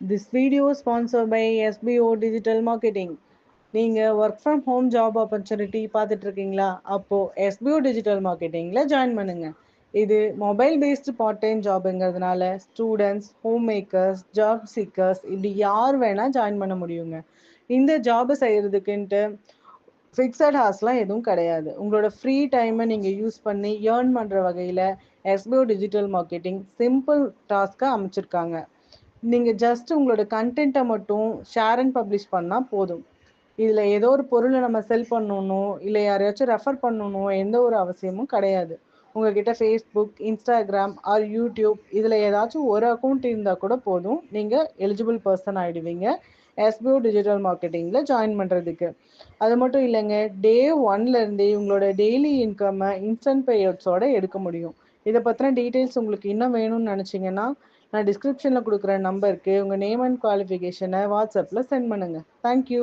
This video sponsor by SPO digital marketing நீங்கள் work from home job opportunity பார்த்துட்டு இருக்கீங்களா? அப்போது எஸ்பிஓ டிஜிட்டல் மார்க்கெட்டிங்கில் ஜாயின் பண்ணுங்க. இது mobile based part time ஜாப்ங்கிறதுனால students home makers job seekers இப்படி யார் வேணால் ஜாயின் பண்ண முடியுங்க. இந்த ஜாபை செய்கிறதுக்குன்ட்டு ஃபிக்ஸட் ஹார்ஸ்லாம் எதுவும் கிடையாது. உங்களோட ஃப்ரீ டைமை நீங்கள் யூஸ் பண்ணி ஏர்ன் பண்ணுற வகையில் எஸ்பிஓ டிஜிட்டல் மார்க்கெட்டிங் சிம்பிள் டாஸ்க்காக அமைச்சிருக்காங்க. நீங்கள் ஜஸ்ட் உங்களோட கண்டென்ட்டை மட்டும் ஷேர் அண்ட் பப்ளிஷ் பண்ணால் போதும். இதில் ஏதோ ஒரு பொருளை நம்ம செல் பண்ணணும் இல்லை யாரையாச்சும் ரெஃபர் பண்ணணும் எந்த ஒரு அவசியமும் கிடையாது. உங்ககிட்ட ஃபேஸ்புக் இன்ஸ்டாகிராம் ஆர் யூடியூப் இதில் ஏதாச்சும் ஒரு அக்கௌண்ட் இருந்தால் கூட போதும். நீங்கள் எலிஜிபிள் பர்சன் ஆகிடுவீங்க எஸ்பிஓ டிஜிட்டல் மார்க்கெட்டிங்கில் ஜாயின் பண்ணுறதுக்கு அது மட்டும் இல்லைங்க டே ஒன்லேருந்தே உங்களோட டெய்லி இன்கம்மை இன்ஸ்டன்ட் பேஅவுட்ஸோட எடுக்க முடியும். இதை பற்றின டீட்டெயில்ஸ் உங்களுக்கு இன்னும் வேணும்னு நினச்சிங்கன்னா நான் டிஸ்கிரிப்ஷனில் கொடுக்குற நம்பருக்கு உங்கள் நேம் அண்ட் குவாலிஃபிகேஷனை வாட்ஸ்அப்பில் சென்ட் பண்ணுங்கள் தேங்க்யூ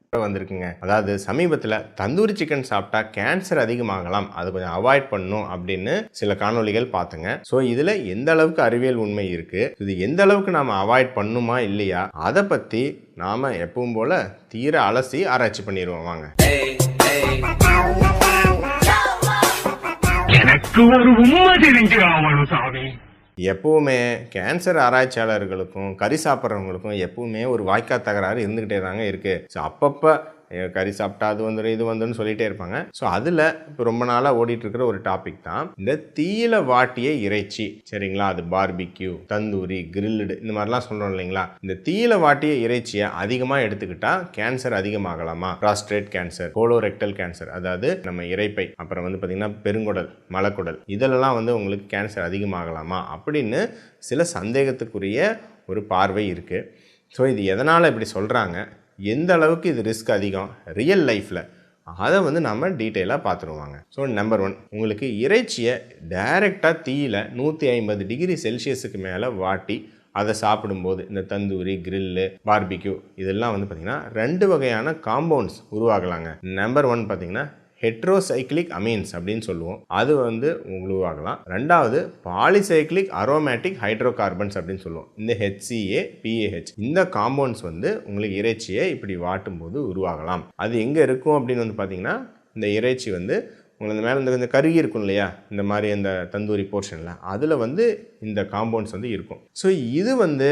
வந்திருக்குங்க. அதாவது சமீபத்தில் தந்தூரி சிக்கன் சாப்பிட்டா கேன்சர் அதிகமாகலாம். அது கொஞ்சம் அவாய்ட் பண்ணும் அப்படின்னு சில காணொளிகள் பார்த்துங்க. ஸோ இதில் எந்த அளவுக்கு அறிவியல் உண்மை இருக்குது இது எந்த அளவுக்கு நாம் அவாய்ட் பண்ணுமா இல்லையா? அதை பற்றி நாம் எப்பவும் போல் தீர அலசி ஆராய்ச்சி பண்ணிடுவோம். வாங்க. எனக்கு ஒரு உண்மை தெரிஞ்சு ஆவணும் சாமி. எப்பவுமே கேன்சர் ஆராய்ச்சியாளர்களுக்கும் கறி சாப்பிட்றவங்களுக்கும் எப்பவுமே ஒரு வாய்க்கா தகராறு இருந்துக்கிட்டே தாங்க இருக்குது ஸோ அப்பப்போ கறி சாப்பிட்டா அது வந்துடும் இது வந்துடும் சொல்லிட்டே இருப்பாங்க. ஸோ அதில் இப்போ ரொம்ப நாளாக ஓடிட்டு இருக்கிற ஒரு டாபிக் தான் இந்த தீயில வாட்டிய இறைச்சி. சரிங்களா? அது பார்பிக்யூ தந்தூரி கிரில்டு இந்த மாதிரிலாம் சொல்கிறோம் இல்லைங்களா? இந்த தீயில வாட்டிய இறைச்சியை அதிகமாக எடுத்துக்கிட்டா கேன்சர் அதிகமாகலாமா? ப்ராஸ்ட்ரேட் கேன்சர் கோலோரெக்டல் கேன்சர் அதாவது நம்ம இறைப்பை அப்புறம் வந்து பார்த்திங்கன்னா பெருங்குடல் மலக்குடல் இதிலெல்லாம் வந்து உங்களுக்கு கேன்சர் அதிகமாகலாமா? அப்படின்னு சில சந்தேகத்துக்குரிய ஒரு பார்வை இருக்குது ஸோ இது எதனால் இப்படி சொல்கிறாங்க எந்த அளவுக்கு இது ரிஸ்க் அதிகம்? ரியல் லைஃப்பில் அதை வந்து நம்ம டீட்டெயிலாக பார்த்துருவாங்க. ஸோ நம்பர் ஒன் உங்களுக்கு இறைச்சியை டைரெக்டாக தீயில் நூற்றி ஐம்பது டிகிரி செல்சியஸுக்கு மேலே வாட்டி அதை சாப்பிடும்போது இந்த தந்தூரி கிரில்லு பார்பிக்யூ இதெல்லாம் வந்து பார்த்திங்கன்னா ரெண்டு வகையான காம்பவுண்ட்ஸ் உருவாகலாங்க. நம்பர் ஒன் பார்த்திங்கன்னா ஹெட்ரோசைக்ளிக் அமீன்ஸ் அப்படின்னு சொல்லுவோம். அது வந்து உருவாகலாம். ரெண்டாவது பாலிசைக்ளிக் அரோமேட்டிக் ஹைட்ரோ கார்பன்ஸ் அப்படின்னு சொல்லுவோம். இந்த ஹெச்சிஏ பிஏஹெச் இந்த காம்பவுண்ட்ஸ் வந்து உங்களுக்கு இறைச்சியை இப்படி வாட்டும் போது உருவாகலாம். அது எங்கே இருக்கும் அப்படின்னு வந்து பார்த்தீங்கன்னா இந்த இறைச்சி வந்து உங்களுக்கு இந்த மேலே இந்த இந்த கருகி இருக்கும் இல்லையா? இந்த மாதிரி அந்த தந்தூரி போர்ஷனில் அதில் வந்து இந்த காம்பவுண்ட்ஸ் வந்து இருக்கும். ஸோ இது வந்து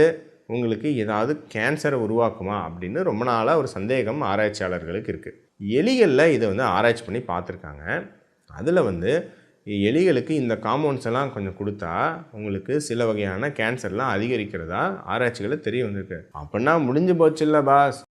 உங்களுக்கு ஏதாவது கேன்சரை உருவாக்குமா அப்படின்னு ரொம்ப நாளாக ஒரு சந்தேகம் ஆராய்ச்சியாளர்களுக்கு இருக்குது எலிகளில் இதை வந்து ஆராய்ச்சி பண்ணி பார்த்துருக்காங்க. அதில் வந்து எலிகளுக்கு இந்த காம்பவுண்ட்ஸ் எல்லாம் கொஞ்சம் கொடுத்தா உங்களுக்கு சில வகையான கேன்சர்லாம் அதிகரிக்கிறதா ஆராய்ச்சிகளை தெரிய வந்திருக்கு. அப்படின்னா முடிஞ்சு போச்சு இல்லை பாஸ்